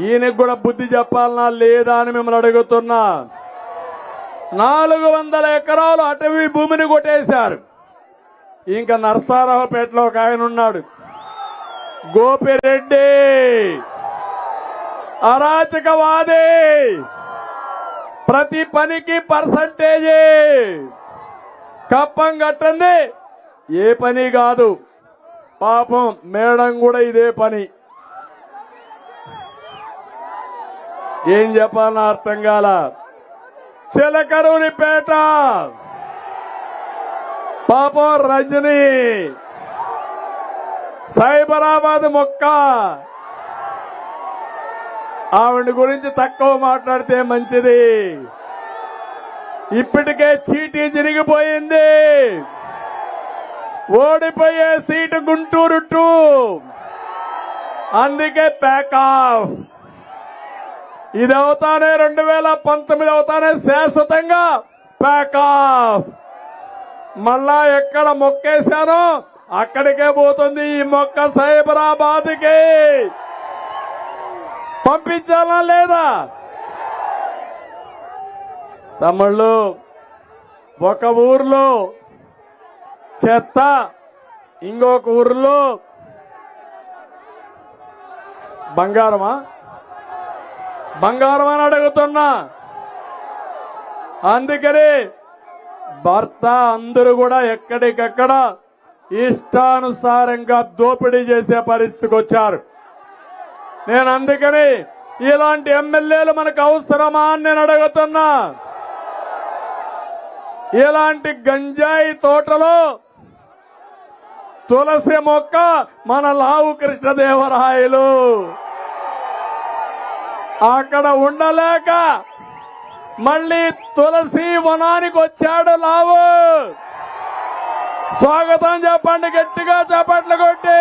ఈయనకు కూడా బుద్ధి చెప్పాలనా లేదా అని మిమ్మల్ని అడుగుతున్నా. నాలుగు వందల ఎకరాలు అటవీ భూమిని కొట్టేశారు. ఇంకా నరసారావుపేటలో ఒక ఆయన ఉన్నాడు. గోపిరెడ్డి. అరాచకవాది. ప్రతి పనికి పర్సంటేజీ. కప్పం కట్టండి ఏ పని కాదు. పాపం మేడం కూడా ఇదే పని. ఏం చెప్పాలన్నా అర్థం కాల. చిలకరునిపేట. పాపం రజనీ. సైబరాబాద్ మొక్క. ఆవిడ గురించి తక్కువ మాట్లాడితే మంచిది. ఇప్పటికే చీటీ జరిగిపోయింది ఓడిపోయే సీటు గుంటూరు టూ. అందుకే ప్యాక్ ఆఫ్ ఇది అవుతానే రెండు వేల పంతొమ్మిది అవుతానే శాశ్వతంగా. ప్యాకాఫ్ మళ్ళా ఎక్కడ మొక్కేశానో అక్కడికే పోతుంది ఈ మొక్క సైబరాబాద్కి. పంపించాలా లేదా? తమ్ముళ్ళు ఒక ఊర్లో చెత్త ఇంకొక ఊర్లో బంగారమా? బంగారం అని అడుగుతున్నా. అందుకని భర్త అందరూ కూడా ఎక్కడికక్కడ ఇష్టానుసారంగా దోపిడీ చేసే పరిస్థితికి వచ్చారు. నేను అందుకని ఇలాంటి ఎమ్మెల్యేలు మనకు అవసరమా అని నేను అడుగుతున్నా. ఇలాంటి గంజాయి తోటలో తులసి మొక్క మన లావు కృష్ణదేవరాయలు. అక్కడ ఉండలేక మళ్ళీ తులసి వనానికి వచ్చాడు లావు. స్వాగతం చెప్పండి గట్టిగా చప్పట్లు కొట్టి.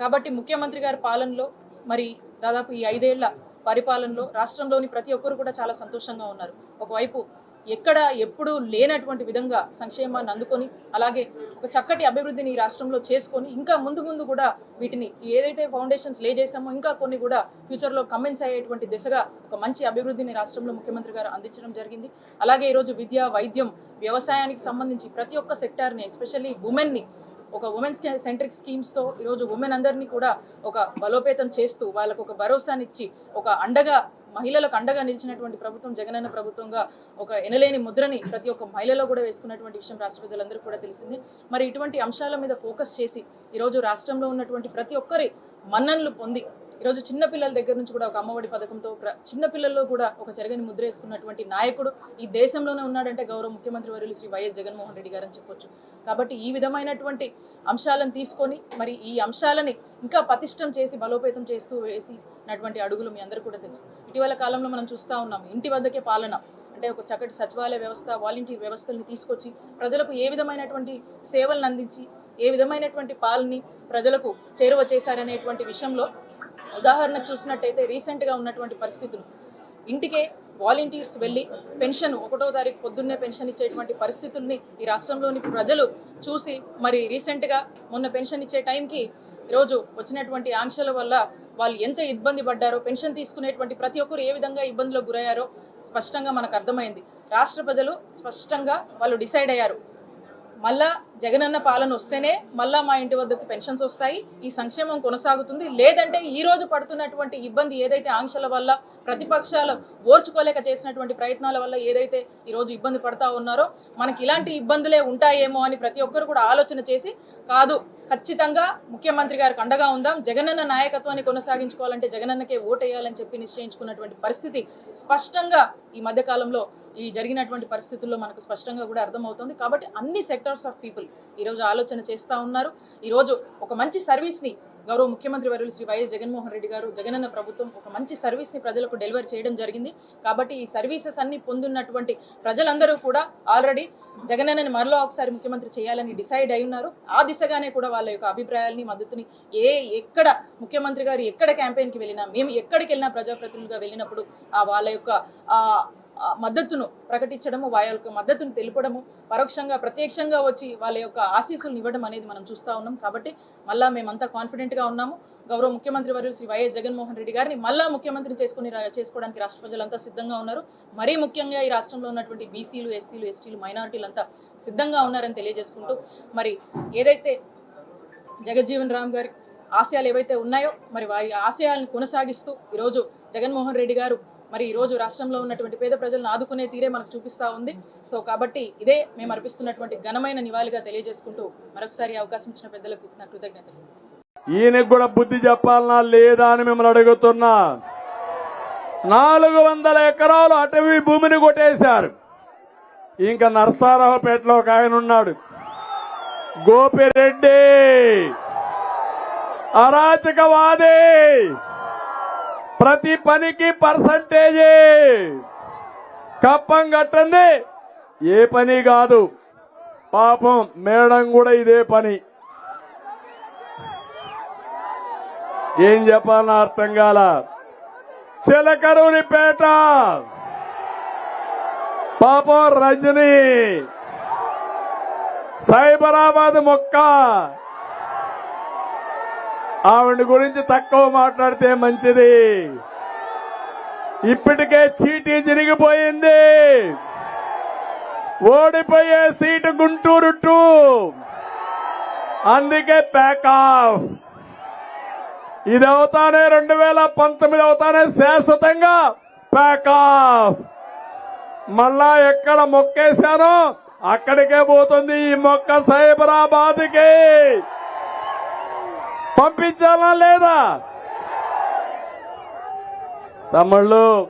కాబట్టి ముఖ్యమంత్రి గారి పాలనలో మరి దాదాపు ఈ ఐదేళ్ళ పరిపాలనలో రాష్ట్రంలోని ప్రతి ఒక్కరు కూడా చాలా సంతోషంగా ఉన్నారు. ఒకవైపు ఎక్కడ ఎప్పుడు లేనటువంటి విధంగా సంక్షేమాన్ని అందుకొని అలాగే ఒక చక్కటి అభివృద్ధిని ఈ రాష్ట్రంలో చేసుకొని ఇంకా ముందు ముందు కూడా వీటిని ఏదైతే ఫౌండేషన్స్ లే చేశామో ఇంకా కొన్ని కూడా ఫ్యూచర్లో కమెంట్స్ అయ్యేటువంటి దిశగా ఒక మంచి అభివృద్ధిని రాష్ట్రంలో ముఖ్యమంత్రి గారు అందించడం జరిగింది. అలాగే ఈరోజు విద్య వైద్యం వ్యవసాయానికి సంబంధించి ప్రతి ఒక్క సెక్టార్ని ఎస్పెషల్లీ ఉమెన్ని ఒక ఉమెన్స్ సెంట్రిక్ స్కీమ్స్తో ఈరోజు ఉమెన్ అందరినీ కూడా ఒక బలోపేతం చేస్తూ వాళ్ళకు ఒక భరోసానిచ్చి ఒక అండగా మహిళలకు అండగా నిలిచినటువంటి ప్రభుత్వం జగనన్న ప్రభుత్వంగా ఒక ఎనలేని ముద్రని ప్రతి ఒక్క మహిళలో కూడా వేసుకున్నటువంటి విషయం రాష్ట్ర ప్రజలందరూ కూడా తెలిసింది. మరి ఇటువంటి అంశాల మీద ఫోకస్ చేసి ఈరోజు రాష్ట్రంలో ఉన్నటువంటి ప్రతి ఒక్కరి మన్ననలు పొంది ఈరోజు చిన్నపిల్లల దగ్గర నుంచి కూడా ఒక అమ్మఒడి పథకంతో చిన్నపిల్లల్లో కూడా ఒక చెరగని ముద్ర వేసుకున్నటువంటి నాయకుడు ఈ దేశంలోనే ఉన్నాడంటే గౌరవ ముఖ్యమంత్రి వర్యులు శ్రీ వైఎస్ జగన్మోహన్ రెడ్డి గారని చెప్పొచ్చు. కాబట్టి ఈ విధమైనటువంటి అంశాలను తీసుకొని మరి ఈ అంశాలని ఇంకా పతిష్టం చేసి బలోపేతం చేస్తూ వేసినటువంటి అడుగులు మీ అందరూ కూడా తెలుసు. ఇటీవల కాలంలో మనం చూస్తూ ఉన్నాం ఇంటి వద్దకే పాలన అంటే ఒక చక్కటి సచివాలయ వ్యవస్థ వాలంటీర్ వ్యవస్థల్ని తీసుకొచ్చి ప్రజలకు ఏ విధమైనటువంటి సేవలను అందించి ఏ విధమైనటువంటి పాలని ప్రజలకు చేరువ చేశారనేటువంటి విషయంలో ఉదాహరణ చూసినట్టయితే రీసెంట్గా ఉన్నటువంటి పరిస్థితులు. ఇంటికే వాలంటీర్స్ వెళ్ళి పెన్షన్ ఒకటో తారీఖు పొద్దున్నే పెన్షన్ ఇచ్చేటువంటి పరిస్థితుల్ని ఈ రాష్ట్రంలోని ప్రజలు చూసి మరి రీసెంట్గా మొన్న పెన్షన్ ఇచ్చే టైంకి ఈరోజు వచ్చినటువంటి ఆంక్షల వల్ల వాళ్ళు ఎంత ఇబ్బంది పడ్డారో పెన్షన్ తీసుకునేటువంటి ప్రతి ఒక్కరు ఏ విధంగా ఇబ్బందులకు గురయ్యారో స్పష్టంగా మనకు అర్థమైంది. రాష్ట్ర ప్రజలు స్పష్టంగా వాళ్ళు డిసైడ్ అయ్యారు. మళ్ళా జగనన్న పాలన వస్తేనే మళ్ళా మా ఇంటి వద్దకు పెన్షన్స్ వస్తాయి. ఈ సంక్షేమం కొనసాగుతుంది. లేదంటే ఈ రోజు పడుతున్నటువంటి ఇబ్బంది ఏదైతే ఆంక్షల వల్ల ప్రతిపక్షాలు ఓర్చుకోలేక చేసినటువంటి ప్రయత్నాల వల్ల ఏదైతే ఈ రోజు ఇబ్బంది పడతా ఉన్నారో మనకి ఇలాంటి ఇబ్బందులే ఉంటాయేమో అని ప్రతి ఒక్కరు కూడా ఆలోచన చేసి కాదు ఖచ్చితంగా ముఖ్యమంత్రి గారికి అండగా ఉందాం. జగనన్న నాయకత్వాన్ని కొనసాగించుకోవాలంటే జగనన్నకే ఓటేయాలని చెప్పి నిశ్చయించుకున్నటువంటి పరిస్థితి స్పష్టంగా ఈ మధ్యకాలంలో ఈ జరిగినటువంటి పరిస్థితుల్లో మనకు స్పష్టంగా కూడా అర్థమవుతుంది. కాబట్టి అన్ని సెక్టార్స్ ఆఫ్ పీపుల్ ఈరోజు ఆలోచన చేస్తూ ఉన్నారు. ఈరోజు ఒక మంచి సర్వీస్ని గౌరవ ముఖ్యమంత్రి వర్యులు శ్రీ వైఎస్ జగన్మోహన్ రెడ్డి గారు జగనన్న ప్రభుత్వం ఒక మంచి సర్వీస్ని ప్రజలకు డెలివరీ చేయడం జరిగింది. కాబట్టి ఈ సర్వీసెస్ అన్ని పొందున్నటువంటి ప్రజలందరూ కూడా ఆల్రెడీ జగనన్నని మరలో ఒకసారి ముఖ్యమంత్రి చేయాలని డిసైడ్ అయి ఉన్నారు. ఆ దిశగానే కూడా వాళ్ళ యొక్క అభిప్రాయాలని మద్దతుని ఏ ఎక్కడ ముఖ్యమంత్రి గారు ఎక్కడ క్యాంపెయిన్కి వెళ్ళినా మేము ఎక్కడికి వెళ్ళినా ప్రజాప్రతినిధులుగా వెళ్ళినప్పుడు ఆ వాళ్ళ యొక్క మద్దతును ప్రకటించడము వాళ్ళ యొక్క మద్దతును తెలుపడము పరోక్షంగా ప్రత్యక్షంగా వచ్చి వాళ్ళ యొక్క ఆశీస్సులను ఇవ్వడం అనేది మనం చూస్తూ ఉన్నాం. కాబట్టి మళ్ళా మేమంతా కాన్ఫిడెంట్గా ఉన్నాము. గౌరవ ముఖ్యమంత్రి వర్యులు శ్రీ వైఎస్ జగన్మోహన్ రెడ్డి గారిని మళ్ళా ముఖ్యమంత్రిని చేసుకుని చేసుకోవడానికి రాష్ట్ర ప్రజలంతా సిద్ధంగా ఉన్నారు. మరీ ముఖ్యంగా ఈ రాష్ట్రంలో ఉన్నటువంటి బీసీలు ఎస్సీలు ఎస్టీలు మైనారిటీలు అంతా సిద్ధంగా ఉన్నారని తెలియజేసుకుంటూ మరి ఏదైతే జగజ్జీవన్ రామ్ గారి ఆశయాలు ఏవైతే ఉన్నాయో మరి వారి ఆశయాలను కొనసాగిస్తూ ఈరోజు జగన్మోహన్ రెడ్డి గారు మరి ఈరోజు రాష్ట్రంలో ఉన్నటువంటి పేద ప్రజలను ఆదుకునే తీరే మనకు చూపిస్తా ఉంది. సో కాబట్టి ఇదే మేము అర్పిస్తున్నటువంటి ఘనమైన నివాళిగా తెలియజేసుకుంటూ మరొకసారి అవకాశం ఇచ్చిన పెద్దలకు నా కృతజ్ఞతలు. ఈయనకు కూడా బుద్ధి చెప్పాలనా లేదా అని మిమ్మల్ని అడుగుతున్నా. నాలుగు వందల ఎకరాలు అటవీ భూమిని కొట్టేశారు. ఇంకా నరసారావుపేటలో ఒక ఆయన ఉన్నాడు. గోపిరెడ్డి. అరాచకవాదే. ప్రతి పనికి పర్సంటేజే. కప్పం కట్టండి. ఏ పని కాదు. పాపం మేడం కూడా ఇదే పని. ఏం చెప్పాలని అర్థం కాల? చిలకరునిపేట. పాపం రజనీ. సైబరాబాద్ మొక్క. ఆవిడ గురించి తక్కువ మాట్లాడితే మంచిది. ఇప్పటికే చీటీ జరిగిపోయింది ఓడిపోయే సీటు గుంటూరు టూ. అందుకే ప్యాక్ ఆఫ్ ఇది అవుతానే రెండు వేల పంతొమ్మిది అవుతానే శాశ్వతంగా ప్యాక్ ఆఫ్ మళ్ళా ఎక్కడ మొక్కేశానో అక్కడికే పోతుంది ఈ మొక్క సైబరాబాద్కి. పంపించాలా లేదా? తమ్ముళ్ళు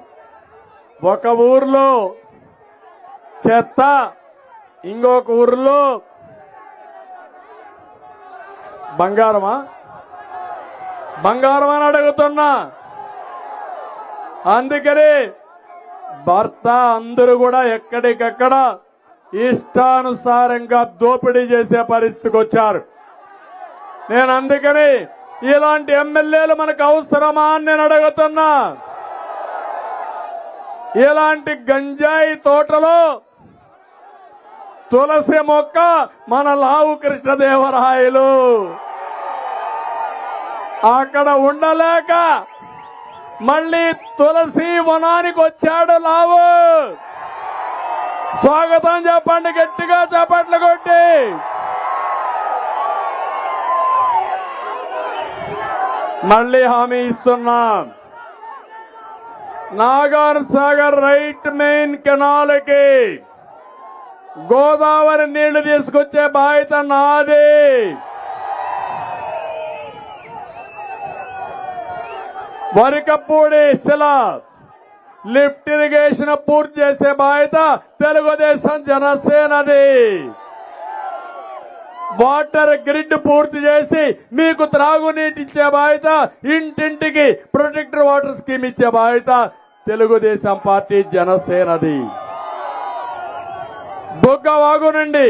ఒక ఊర్లో చెత్త ఇంకొక ఊర్లో బంగారమా? బంగారం అని అడుగుతున్నా. అందుకని భర్త అందరూ కూడా ఎక్కడికక్కడ ఇష్టానుసారంగా దోపిడీ చేసే పరిస్థితికి వచ్చారు. నేను అందుకని ఇలాంటి ఎమ్మెల్యేలు మనకు అవసరమా అని నేను అడుగుతున్నా. ఇలాంటి గంజాయి తోటలో తులసి మొక్క మన లావు కృష్ణదేవరాయలు. అక్కడ ఉండలేక మళ్ళీ తులసి వనానికి వచ్చాడు లావు. స్వాగతం చెప్పండి గట్టిగా చప్పట్లు కొట్టి. మళ్ళీ హామీ ఇస్తున్నాం. నాగార్ సాగర్ రైట్ మెయిన్ కెనాల్కి గోదావరి నీళ్ళు తీసుకొచ్చే బాధ్యత నాది. వరికపూడి శిల లిఫ్ట్ ఇరిగేషన్ పూర్తి చేసే బాధ్యత తెలుగుదేశం జనసేనది. వాటర్ గ్రిడ్ పూర్తి చేసి మీకు త్రాగునీటి ఇచ్చే బాధ్యత ఇంటింటికి ప్రొటెక్టర్ వాటర్ స్కీమ్ ఇచ్చే బాధ్యత తెలుగుదేశం పార్టీ జనసేనది. బుగ్గ వాగునండి.